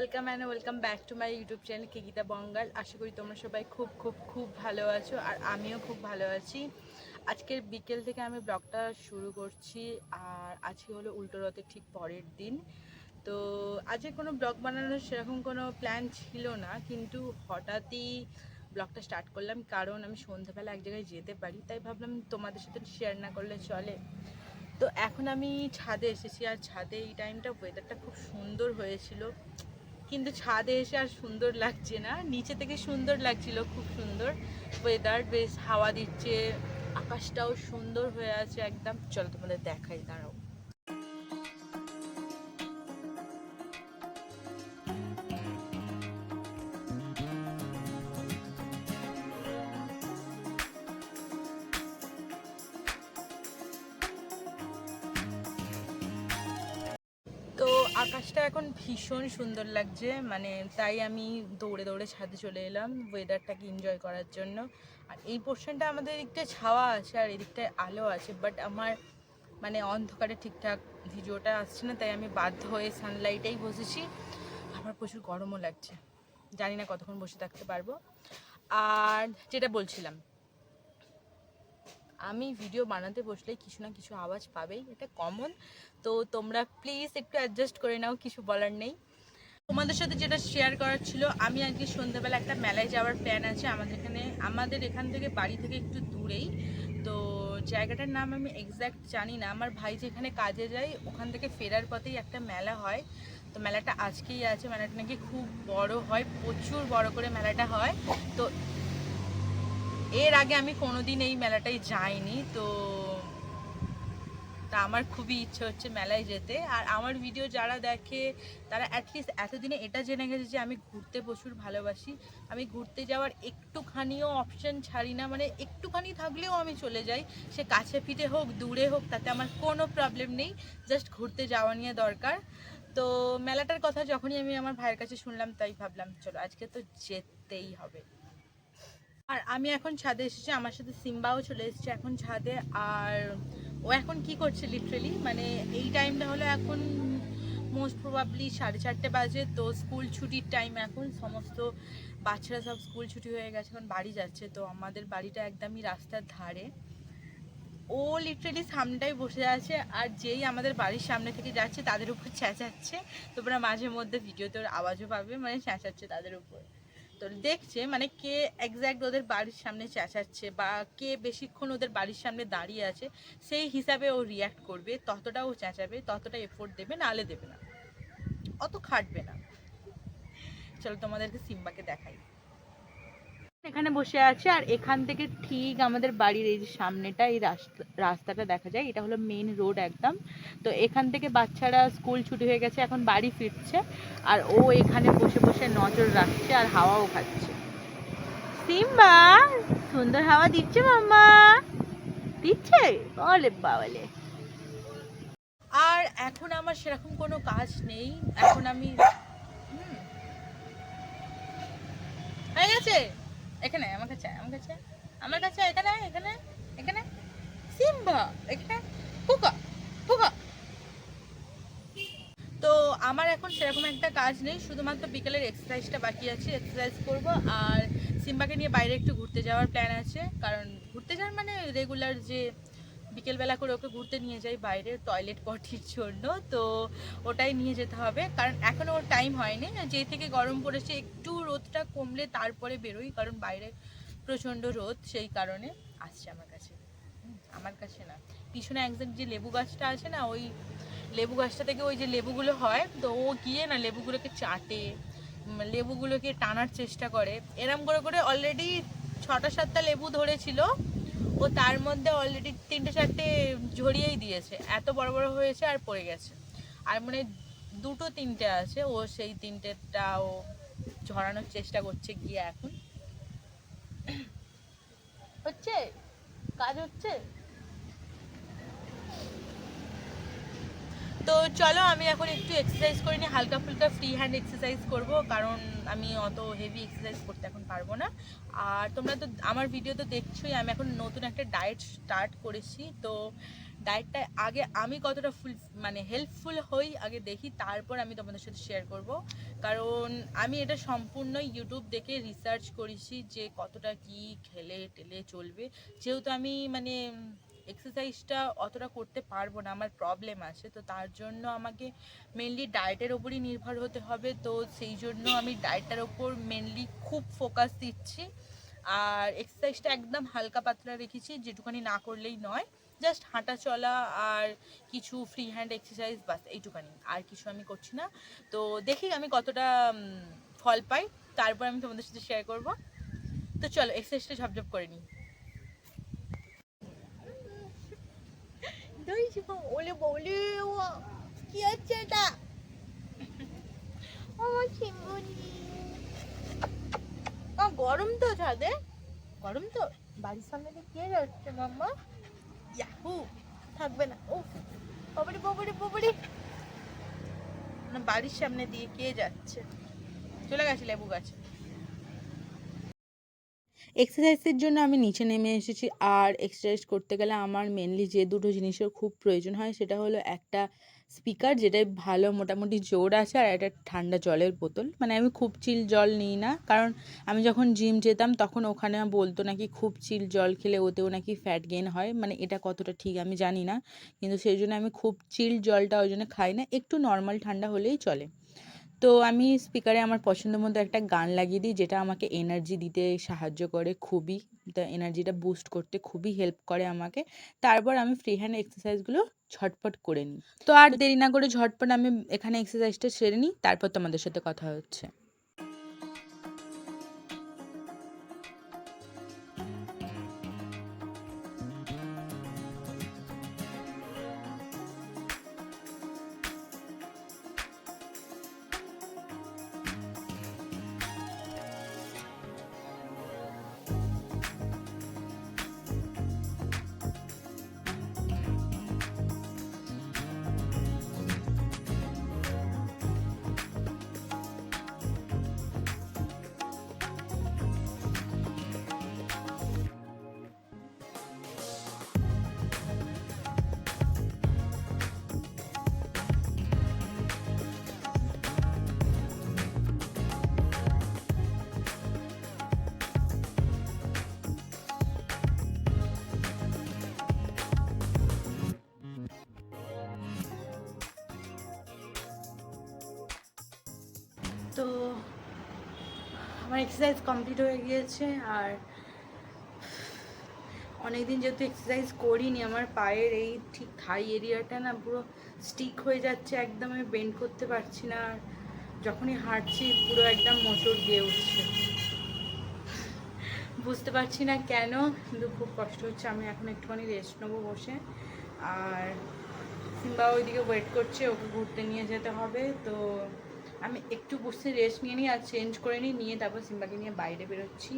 Welcome and welcome back to my YouTube channel কেকিতা বঙ্গাল আশা করি তোমরা সবাই খুব খুব খুব ভালো আছো আর আমিও খুব ভালো আছি। আজকের বিকেল থেকে আমি ব্লগটা শুরু করছি আর আজকে হলো উল্টো রথের ঠিক পরের দিন। তো আজকে কোনো ব্লগ বানানোর সেরকম কোনো প্ল্যান ছিল না, কিন্তু হঠাৎই ব্লগটা স্টার্ট করলাম কারণ আমি সন্ধ্যাবেলা এক জায়গায় যেতে পারি, তাই ভাবলাম তোমাদের সাথে শেয়ার না করলে চলে। তো এখন আমি ছাদে এসেছি আর ছাদে এই টাইমটা ওয়েদারটা খুব সুন্দর হয়েছিল। কিন্তু ছাদে এসে আর সুন্দর লাগছে না। নিচে থেকে সুন্দর লাগছিল, খুব সুন্দর। ওয়েদার বেশ হাওয়া দিচ্ছে, আকাশটাও সুন্দর হয়ে আছে একদম। চলো তোমাদের দেখাই, দাঁড়াও। আকাশটা এখন ভীষণ সুন্দর লাগছে মানে তাই আমি দৌড়ে দৌড়ে ছাদে চলে এলাম ওয়েদারটাকে এনজয় করার জন্য। আর এই পোর্শনটা আমাদের এদিকটায় ছাওয়া আছে আর এদিকটায় আলো আছে বাট আমার মানে অন্ধকারে ঠিকঠাক ভিডিওটা আসছে না, তাই আমি বাধ্য হয়ে সানলাইটেই বসেছি। আমার প্রচুর গরমও লাগছে, জানি না কতক্ষণ বসে থাকতে পারব। আর যেটা বলছিলাম আমি ভিডিও বানাতে বসলেই কিছু না কিছু আওয়াজ পাবেই, এটা কমন তো তোমরা প্লিজ একটু অ্যাডজাস্ট করে নাও, কিছু বলার নেই। তোমাদের সাথে যেটা শেয়ার করার ছিল, আমি আজকে সন্ধ্যাবেলা একটা মেলায় যাওয়ার প্ল্যান আছে, আমাদের এখানে, আমাদের এখান থেকে বাড়ি থেকে একটু দূরেই। তো জায়গাটার নাম আমি এক্স্যাক্ট জানি না। আমার ভাই যেখানে কাজে যায়, ওখান থেকে ফেরার পথেই একটা মেলা হয়। তো মেলাটা আজকেই আছে, মেলাটা নাকি খুব বড় হয়, প্রচুর বড় করে মেলাটা হয়। তো এর আগে আমি কোনোদিন এই মেলাটায় যাইনি, তো তা আমার খুবই ইচ্ছে হচ্ছে মেলায় যেতে। আর আমার ভিডিও যারা দেখে, তারা অ্যাটলিস্ট এতদিনে এটা জেনে গেছে যে আমি ঘুরতে প্রচুর ভালোবাসি। আমি ঘুরতে যাওয়ার একটুখানিও অপশন ছাড়ি না মানে একটুখানি থাকলেও আমি চলে যাই। সে কাছে পিঠে হোক, দূরে হোক, তাতে আমার কোনো প্রবলেম নেই। জাস্ট ঘুরতে যাওয়া নিয়ে দরকার। তো মেলাটার কথা যখনই আমি আমার ভাইয়ের কাছে শুনলাম, তাই ভাবলাম, চলো আজকে তো যেতেই হবে। আর আমি এখন ছাদে এসেছি, আমার সাথে সিম্বাও চলে এসেছে এখন ছাদে। আর ও এখন কি করছে লিটারেলি মানে এই টাইমটা হলো এখন মোস্ট প্রবাবলি সাড়ে চারটে বাজে, তো স্কুল ছুটির টাইম এখন। সমস্ত বাচ্চারা সব স্কুল ছুটি হয়ে গেছে, এখন বাড়ি যাচ্ছে। তো আমাদের বাড়িটা একদমই রাস্তার ধারে। ও লিটারেলি সামনেটাই বসে আছে, আর যেই আমাদের বাড়ির সামনে থেকে যাচ্ছে, তাদের উপর চেঁচাচ্ছে। তোমরা মাঝে মধ্যে ভিডিওতে ওর আওয়াজও পাবে মানে চেঁচাচ্ছে তাদের উপর। তো দেখছে মানে কে এক্স্যাক্ট ওদের বাড়ির সামনে চেঁচাচ্ছে বা কে বেশিক্ষণ ওদের বাড়ির সামনে দাঁড়িয়ে আছে, সেই হিসাবে ও রিয়াক্ট করবে। ততটা ও চেঁচাবে, ততটা এফোর্ট দেবে না নালে দেবে না। অত খাটবে না। চলো তোমাদেরকে সিম্বাকে দেখাই। এখানে বসে আছে, আর এখান থেকে ঠিক আমাদের বাড়ির এই যে সামনেটা, এই রাস্তা, রাস্তাটা দেখা যায়, এটা হলো মেন রোড একদম। তো এখান থেকে বাচ্চারা স্কুল ছুটি হয়ে গেছে, এখন বাড়ি ফিরছে, আর ও এখানে বসে বসে নজর রাখছে আর হাওয়াও খাচ্ছে। সিম্বা, সুন্দর হাওয়া দিচ্ছে মাম্মা। দিচ্ছে? বলে বাবালে। আর এখন আমার সেরকম কোনো কাজ নেই, এখন আমি। হয়ে গেছে? এখানে, আমার কাছে আমার কাছে আমার কাছে এখানে এখানে এখানে সিম্বা, এখানে পোকা পোকা তো আমার এখন সেরকম একটা কাজ নেই, শুধুমাত্র বিকেলের এক্সারসাইজটা বাকি আছে এক্সারসাইজ করব। আর সিম্বাকে নিয়ে বাইরে একটু ঘুরতে যাওয়ার প্ল্যান আছে, কারণ ঘুরতে যাওয়ার মানে রেগুলার যে বিকেলবেলা করে ওকে ঘুরতে নিয়ে যাই বাইরে টয়লেট পটির জন্য। তো ওটাই নিয়ে যেতে হবে। কারণ এখনও ওর টাইম হয়নি। যেই থেকে গরম পড়েছে, একটু রোদটা কমলে তারপরে বেরোই। কারণ বাইরে প্রচণ্ড রোদ, সেই কারণে আসছে আমার কাছে। আমার কাছে না। পিছনে একজন যে লেবু গাছটা আছে না, ওই লেবু গাছটা থেকে ওই যে লেবুগুলো হয়, তো ও গিয়ে না লেবুগুলোকে চাটে লেবুগুলোকে টানার চেষ্টা করে। এরম করে করে অলরেডি ছটা সাতটা লেবু ধরেছিল। ও তার মধ্যে অলরেডি তিনটে চারটে ঝরিয়েই দিয়েছে। এত বড় বড় হয়েছে আর পড়ে গেছে। আর মানে দুটো তিনটে আছে, ও সেই তিনটেটা ও ঝরানোর চেষ্টা করছে গিয়ে এখন। হচ্ছে? কাজ হচ্ছে? তো চলো, আমি এখন একটু এক্সারসাইজ করে নিই। হালকা ফুলকা ফ্রি হ্যান্ড এক্সারসাইজ করব, কারণ আমি অত হেভি এক্সারসাইজ করতে এখন পারব না। আর তোমরা তো, আমার ভিডিও তো দেখছোই, আমি এখন নতুন একটা ডায়েট স্টার্ট করেছি। তো ডায়েটটা আগে আমি কতটা ফুল মানে হেল্পফুল হই, আগে দেখি, তারপর আমি তোমাদের সাথে শেয়ার করব। কারণ আমি এটা সম্পূর্ণ ইউটিউব দেখে রিসার্চ করেছি যে কতটা কি খেলে টেলে চলবে। যেহেতু আমি মানে এক্সারসাইজটা অতটা করতে পারব না, আমার প্রবলেম আছে। তো তার জন্য আমাকে মেনলি ডায়েটের ওপরই নির্ভর হতে হবে। তো সেই জন্য আমি ডায়েটটার ওপর মেনলি খুব ফোকাস দিচ্ছি। আর এক্সারসাইজটা একদম হালকা পাতলা রেখেছি, যেটুকানি না করলেই নয়। জাস্ট হাঁটা চলা আর কিছু ফ্রি হ্যান্ড এক্সারসাইজ বাস এইটুকানি। আর কিছু আমি করছি না। তো দেখি আমি কতটা ফল পাই। তারপর আমি তোমাদের সাথে শেয়ার করব। তো চলো এক্সারসাইজটা ঝপঝপ করে নিই। দই জীবন ওলে বলে কি হচ্ছে এটা আমার শিমুনি গরম তো ছাদে গরম তো বাড়ির সামনে দিয়ে কে যাচ্ছে মাম্মা ইয়াহু থাকবে না ও বাবারে বাবারে বাবারে না বাড়ির সামনে দিয়ে কে যাচ্ছে চলে গেছে লেবু গাছে এক্সারসাইজের জন্য আমি নিচে নেমে এসেছি। আর এক্সারসাইজ করতে গেলে আমার মেনলি যে দুটো জিনিসের খুব প্রয়োজন হয়, সেটা হলো একটা স্পিকার যেটায় ভালো মোটামুটি জোর আছে আর একটা ঠান্ডা জলের বোতল। মানে আমি খুব চিল জল নিই না, কারণ আমি যখন জিম যেতাম তখন ওখানে বলতো নাকি খুব চিল জল খেলে ওতেও নাকি ফ্যাট গেন হয়। মানে এটা কতটা ঠিক আমি জানি না, কিন্তু সেই জন্য আমি খুব চিল জলটা ওই জন্য খাই না। একটু নর্মাল ঠান্ডা হলেই চলে। তো আমি স্পিকারে আমার পছন্দ মতো একটা গান লাগিয়ে দিই, যেটা আমাকে এনার্জি দিতে সাহায্য করে খুবই। তা এনার্জিটা বুস্ট করতে খুবই হেল্প করে আমাকে। তারপর আমি ফ্রি হ্যান্ড এক্সারসাইজগুলো ঝটপট করে নিই। তো আর দেরি না করে ঝটপট আমি এখানে এক্সারসাইজটা সেরে নিই, তারপর তোমাদের সাথে কথা হচ্ছে। এক্সারসাইজ কমপ্লিট হয়ে গিয়েছে আর অনেক দিন যেহেতু এক্সারসাইজ করিনি, আমার পায়ের এই ঠিক থাই এরিয়াটা না পুরো স্টিক হয়ে যাচ্ছে, একদম আমি বেন্ড করতে পারছি না আর যখনই হাঁটছি পুরো একদম মোচড় দিয়ে উঠছে। বুঝতে পারছি না কেন, কিন্তু খুব কষ্ট হচ্ছে, আমি এখন একটুখানি রেস্ট নেব বসে। আর সিম্বা ওইদিকে ওয়েট করছে, ওকে ঘুরতে নিয়ে যেতে হবে, তো আমি একটু বসে রেস্ট নিয়ে নিই আর চেঞ্জ করে নিই, নিয়ে তারপর সিম্বাকে নিয়ে বাইরে বেরোচ্ছি।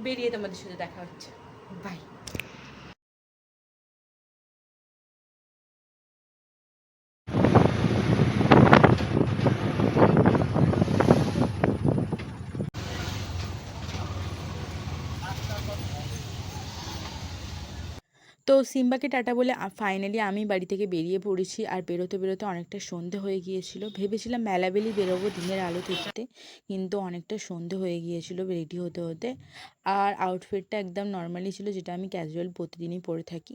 বেরিয়ে তোমাদের সাথে দেখা হচ্ছে। বাই তো সিম্বাকে টাটা বলে ফাইনালি আমি বাড়ি থেকে বেরিয়ে পড়েছি আর বেরোতে বেরোতে অনেকটা সন্ধে হয়ে গিয়েছিল। ভেবেছিলাম মেলাবেলি বেরোবো দিনের আলো দেখতে কিন্তু অনেকটা সন্ধে হয়ে গিয়েছিল রেডি হতে হতে। আর আউটফিটটা একদম নর্মালি ছিল যেটা আমি ক্যাজুয়াল প্রতিদিনই পরে থাকি।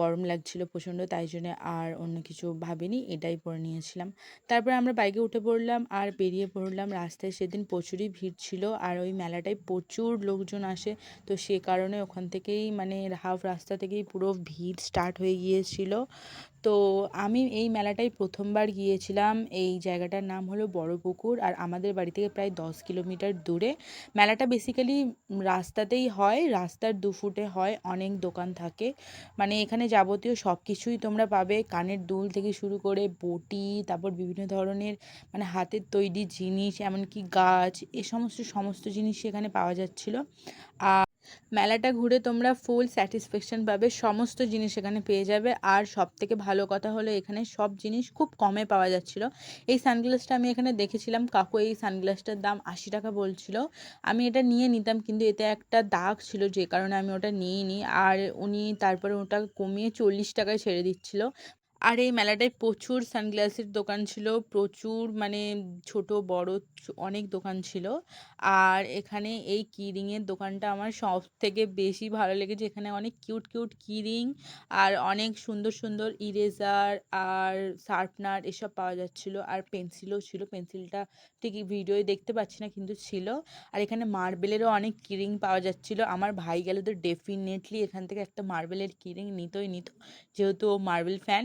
গরম লাগছিল প্রচণ্ড, তাই জন্য আর অন্য কিছু ভাবিনি, এটাই পরে নিয়েছিলাম। তারপরে আমরা বাইকে উঠে পড়লাম আর বেরিয়ে পড়লাম রাস্তায়। সেদিন প্রচুরই ভিড় ছিল আর ওই মেলাটায় প্রচুর লোকজন আসে। তো সে কারণে ওখান থেকেই মানে হাফ রাস্তা থেকেই পুরো ভিড় স্টার্ট হয়ে গিয়েছিল। তো আমি এই মেলাটায় প্রথমবার গিয়েছিলাম। এই জায়গাটার নাম হলো বড় পুকুর আর আমাদের বাড়ি থেকে প্রায় দশ কিলোমিটার দূরে। মেলাটা বেসিক্যালি রাস্তাতেই হয়, রাস্তার দু ফুটে হয়, অনেক দোকান থাকে। মানে এখানে যাবতীয় সব কিছুই তোমরা পাবে। কানের দুল থেকে শুরু করে বটি, তারপর বিভিন্ন ধরনের মানে হাতের তৈরি জিনিস, এমনকি গাছ, এ সমস্ত সমস্ত জিনিস এখানে পাওয়া যাচ্ছিল। আর মেলাটা ঘুরে তোমরা ফুল স্যাটিসফ্যাকশন পাবে, সমস্ত জিনিস এখানে পেয়ে যাবে। আর সব থেকে ভালো কথা হলো এখানে সব জিনিস খুব কমে পাওয়া যাচ্ছিল। এই সানগ্লাসটা আমি এখানে দেখেছিলাম, কাকু এই সানগ্লাসটার দাম আশি টাকা বলছিল। আমি এটা নিয়ে নিতাম, কিন্তু এতে একটা দাগ ছিল যে কারণে আমি ওটা নিয়ে নিই আর উনি তারপরে ওটা কমিয়ে চল্লিশ টাকায় ছেড়ে দিচ্ছিল। আর এই মেলাটায় প্রচুর সানগ্লাসের দোকান ছিল, প্রচুর মানে ছোট, বড় অনেক দোকান ছিল। আর এখানে এই কিরিংয়ের দোকানটা আমার সব থেকে বেশি ভালো লেগেছে। এখানে অনেক কিউট কিউট কিরিং আর অনেক সুন্দর সুন্দর ইরেজার আর শার্পনার এসব পাওয়া যাচ্ছিল। আর পেন্সিলও ছিল। পেন্সিলটা ঠিক ভিডিওয়ে দেখতে পাচ্ছি না, কিন্তু ছিল। আর এখানে মার্বেলেরও অনেক কিরিং পাওয়া যাচ্ছিল। আমার ভাই গেলে তো ডেফিনেটলি এখান থেকে একটা মার্বেলের কিরিং নিতই নিত, যেহেতু ও মার্বেল ফ্যান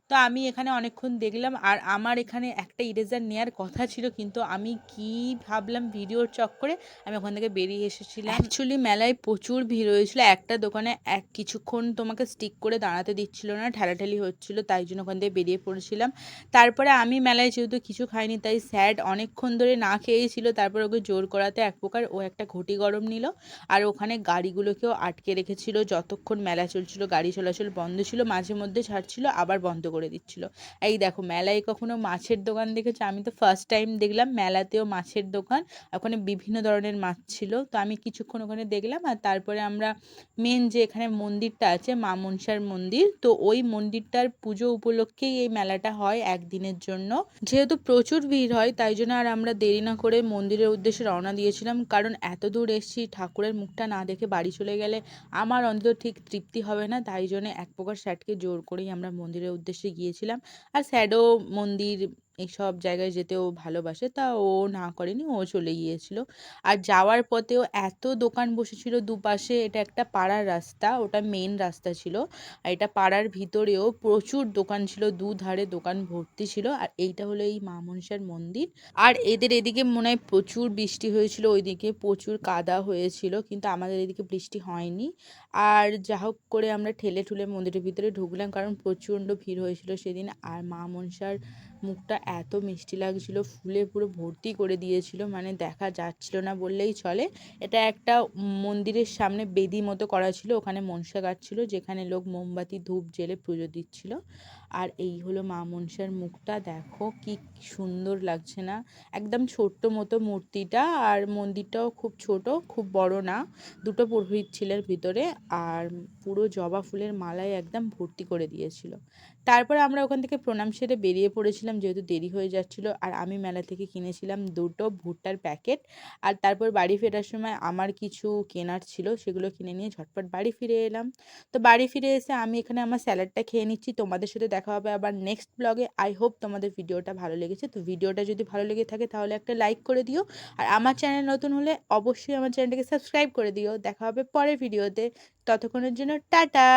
তো আমি এখানে অনেকক্ষণ দেখলাম আর আমার এখানে একটা ইরেজার নেওয়ার কথা ছিল, কিন্তু আমি কি ভাবলাম ভিডিওর চক্করে আমি ওখান থেকে বেরিয়ে এসেছিলাম। অ্যাকচুয়ালি মেলায় প্রচুর ভিড় হয়েছিল। একটা দোকানে এক কিছুক্ষণ তোমাকে স্টিক করে দাঁড়াতে দিচ্ছিল না, ঠেলাঠেলি হচ্ছিল, তাই জন্য ওখান থেকে বেরিয়ে পড়েছিলাম। তারপরে আমি মেলায় যেহেতু কিছু খাইনি, তাই স্যাড অনেকক্ষণ ধরে না খেয়েছিল। তারপর ওকে জোর করাতে এক প্রকার ও একটা ঘটি গরম নিল। আর ওখানে গাড়িগুলোকেও আটকে রেখেছিল। যতক্ষণ মেলা চলছিল, গাড়ি চলাচল বন্ধ ছিল, মাঝে মধ্যে ছাড়ছিল, আবার বন্ধ করে দিচ্ছিল। এই দেখো, মেলায় কখনো মাছের দোকান দেখেছ? আমি তো ফার্স্ট টাইম দেখলাম, মেলাতেও মাছের দোকান। ওখানে বিভিন্ন ধরনের মাছ ছিল। তো আমি কিছুক্ষণ ওখানে দেখলাম আর তারপরে আমরা মেন যে এখানে মন্দিরটা আছে, মা মনসার মন্দির, তো ওই মন্দিরটার পুজো উপলক্ষেই এই মেলাটা হয় একদিনের জন্য। যেহেতু প্রচুর ভিড় হয়, তাই জন্য আর আমরা দেরি না করে মন্দিরের উদ্দেশ্যে রওনা দিয়েছিলাম। কারণ এত দূর এসেছি, ঠাকুরের মুখটা না দেখে বাড়ি চলে গেলে আমার অন্তত ঠিক তৃপ্তি হবে না। তাই জন্য এক প্রকার স্যাটকে জোর করেই আমরা মন্দিরের উদ্দেশ্যে গিয়েছিলাম। আর স্যাডো মন্দির এইসব জায়গায় যেতেও ভালোবাসে, তা ও না করেনি, ও চলে গিয়েছিল। আর যাওয়ার পথেও এত দোকান বসেছিল, দুপাশে এটা একটা পাড়ার রাস্তা, ওটা মেন রাস্তা ছিল। আর এটা পাড়ার ভিতরেও প্রচুর দোকান ছিল দুধারে দোকান ভর্তি ছিল। আর এইটা হলো এই মা মনসার মন্দির। আর এদের এদিকে মনে হয় প্রচুর বৃষ্টি হয়েছিল, ওইদিকে প্রচুর কাদা হয়েছিল, কিন্তু আমাদের এদিকে বৃষ্টি হয়নি। আর যা হোক করে আমরা ঠেলে ঠুলে মন্দিরের ভিতরে ঢুকলাম, কারণ প্রচণ্ড ভিড় হয়েছিল সেদিন। আর মা মনসার মুখটা এত মিষ্টি লাগছিল, ফুলে পুরো ভর্তি করে দিয়েছিল মানে দেখা যাচ্ছিল না বললেই চলে। এটা একটা মন্দিরের সামনে বেদি মতো করা ছিল, ওখানে মনসা গাছ ছিল, যেখানে লোক মোমবাতি, ধূপ, জেলে পুজো দিচ্ছিল। আর এই হলো মা মনসার মুখটা, দেখো কি সুন্দর লাগছে না। একদম ছোট্ট মতো মূর্তিটা, আর মন্দিরটাও খুব ছোট, খুব বড় না, দুটো পুরোহিত ছিলেন ভিতরে, আর পুরো জবা ফুলের মালায় একদম ভর্তি করে দিয়েছিল। তারপর আমরা ওখান থেকে প্রণাম সেরে বেরিয়ে পড়েছিলাম, যেহেতু দেরি হয়ে যাচ্ছিল, আর আমি মেলা থেকে কিনেছিলাম দুটো ভুট্টার প্যাকেট। আর তারপর বাড়ি ফেরার সময় আমার কিছু কেনার ছিল, সেগুলো কিনে নিয়ে ঝটপট বাড়ি ফিরে এলাম। তো বাড়ি ফিরে এসে আমি এখানে আমার স্যালাডটা খেয়ে নিচ্ছি, তোমাদের সাথে দেখা হবে আবার নেক্সট ব্লগে আই হোপ তোমাদের ভিডিওটা ভালো লেগেছে। তো ভিডিওটা যদি ভালো লেগে থাকে, তাহলে একটা লাইক করে দিও। আর আমার চ্যানেল নতুন হলে অবশ্যই আমার চ্যানেলটাকে সাবস্ক্রাইব করে দিও। দেখা হবে পরের ভিডিওতে ততক্ষণের জন্য টাটা!